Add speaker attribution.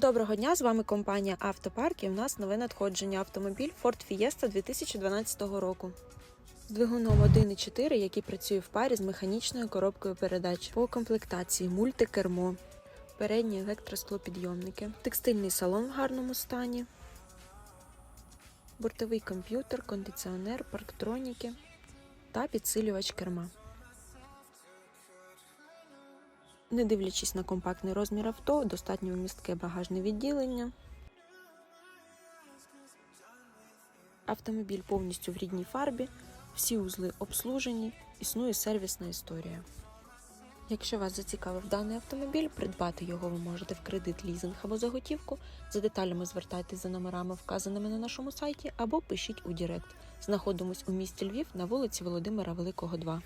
Speaker 1: Доброго дня, з вами компанія Автопарк і у нас нове надходження автомобіль Ford Fiesta 2012 року. З двигуном 1.4, який працює в парі з механічною коробкою передач. По комплектації мультикермо, передні електросклопідйомники, текстильний салон в гарному стані, бортовий комп'ютер, кондиціонер, парктроніки та підсилювач керма. Не дивлячись на компактний розмір авто, достатньо вмістке багажне відділення. Автомобіль повністю в рідній фарбі, всі узли обслужені, існує сервісна історія. Якщо вас зацікавив даний автомобіль, придбати його ви можете в кредит, лізинг або за готівку. За деталями звертайтесь за номерами, вказаними на нашому сайті, або пишіть у Дірект. Знаходимось у місті Львів на вулиці Володимира Великого, 2.